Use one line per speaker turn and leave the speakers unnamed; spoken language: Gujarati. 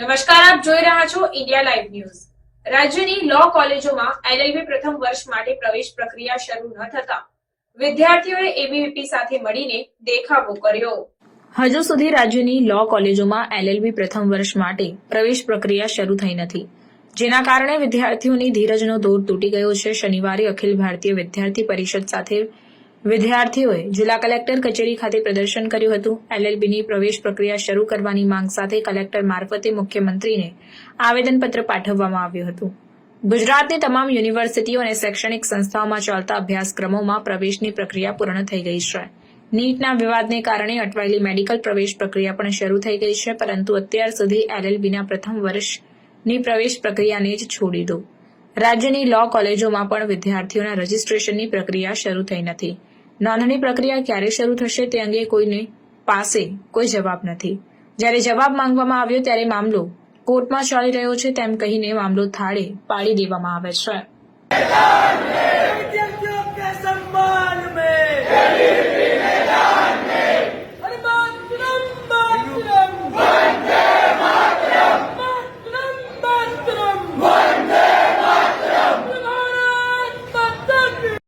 નમસ્કાર, આપ જોઈ રહ્યા છો ઇન્ડિયા લાઈવ ન્યૂઝ. રાજ્યની લો કોલેજોમાં એલએલબી પ્રથમ વર્ષ માટે પ્રવેશ પ્રક્રિયા શરૂ ન થતા વિદ્યાર્થીઓએ એબીવીપી સાથે મળીને દેખાવો કર્યો. હજુ સુધી રાજ્યની લો કોલેજોમાં એલએલબી પ્રથમ વર્ષ માટે પ્રવેશ પ્રક્રિયા શરૂ થઈ નથી. જેના કારણે વિદ્યાર્થીઓની ધીરજનો દોર તૂટી ગયો છે. શનિવારે અખિલ ભારતીય વિદ્યાર્થી પરિષદ સાથે વિદ્યાર્થીઓએ જિલ્લા કલેક્ટર કચેરી ખાતે પ્રદર્શન કર્યું હતું. એલએલબીની પ્રવેશ પ્રક્રિયા શરૂ કરવાની માંગ સાથે કલેક્ટર મારફતે મુખ્યમંત્રીને આવેદનપત્ર પાઠવવામાં આવ્યું હતું. ગુજરાતની તમામ યુનિવર્સિટીઓ અને શૈક્ષણિક સંસ્થાઓમાં ચાલતા અભ્યાસક્રમોમાં પ્રવેશની પ્રક્રિયા પૂર્ણ થઈ ગઈ છે. નીટના વિવાદને કારણે અટવાયેલી મેડિકલ પ્રવેશ પ્રક્રિયા પણ શરૂ થઈ ગઈ છે, પરંતુ અત્યાર સુધી એલએલબીના પ્રથમ વર્ષની પ્રવેશ પ્રક્રિયાને જ છોડી દો. રાજ્યની લો કોલેજોમાં પણ વિદ્યાર્થીઓના રજીસ્ટ્રેશનની પ્રક્રિયા શરૂ થઈ નથી. નોંધણી પ્રક્રિયા ક્યારે શરૂ થશે તે અંગે કોઈને પાસે કોઈ જવાબ નથી. જ્યારે જવાબ માંગવામાં આવ્યો ત્યારે મામલો કોર્ટમાં ચાલી રહ્યો છે તેમ કહીને મામલો થાળે પાડી દેવામાં આવે છે.